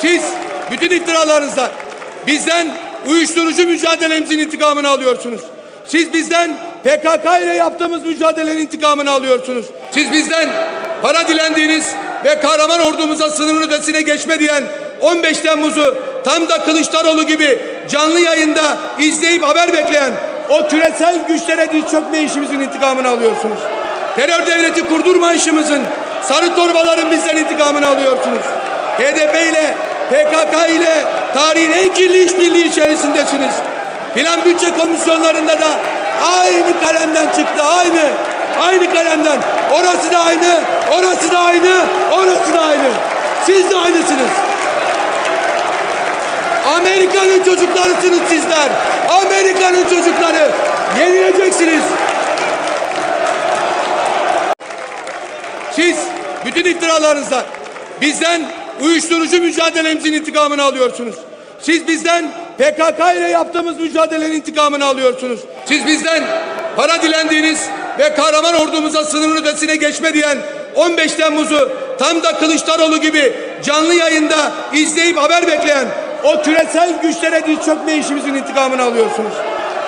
Siz bütün iftiralarınızla bizden uyuşturucu mücadelemizin intikamını alıyorsunuz. Siz bizden PKK ile yaptığımız mücadelenin intikamını alıyorsunuz. Siz bizden para dilendiğiniz ve kahraman ordumuza sınırın ötesine geçme diyen 15 Temmuz'u tam da Kılıçdaroğlu gibi canlı yayında izleyip haber bekleyen o küresel güçlere diz çökme işimizin intikamını alıyorsunuz. Terör devleti kurdurma işimizin, sarı torbaların bizden intikamını alıyorsunuz. HDP ile PKK ile tarihin en kirli işbirliği içerisindesiniz. Plan bütçe komisyonlarında da aynı kalemden çıktı, aynı. Aynı kalemden. Orası da aynı, orası da aynı, orası da aynı. Siz de aynısınız. Amerika'nın çocuklarısınız sizler. Amerika'nın çocukları. Yenileceksiniz. Siz bütün iftiralarınızla bizden uyuşturucu mücadelemizin intikamını alıyorsunuz. Siz bizden PKK ile yaptığımız mücadelenin intikamını alıyorsunuz. Siz bizden para dilendiğiniz ve kahraman ordumuza sınırın ötesine geçme diyen 15 Temmuz'u tam da Kılıçdaroğlu gibi canlı yayında izleyip haber bekleyen o küresel güçlere diz çökme işimizin intikamını alıyorsunuz.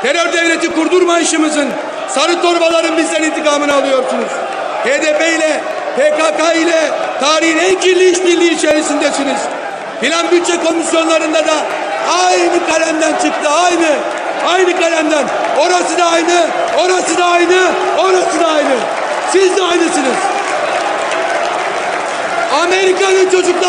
Terör devleti kurdurma işimizin, sarı torbaların bizden intikamını alıyorsunuz. HDP ile PKK ile tarihin en kirli işbirliği içerisindesiniz. Plan bütçe komisyonlarında da aynı kalemden çıktı, aynı. Aynı kalemden. Orası da aynı, orası da aynı, orası da aynı. Siz de aynısınız. Amerika'nın çocuklarısınız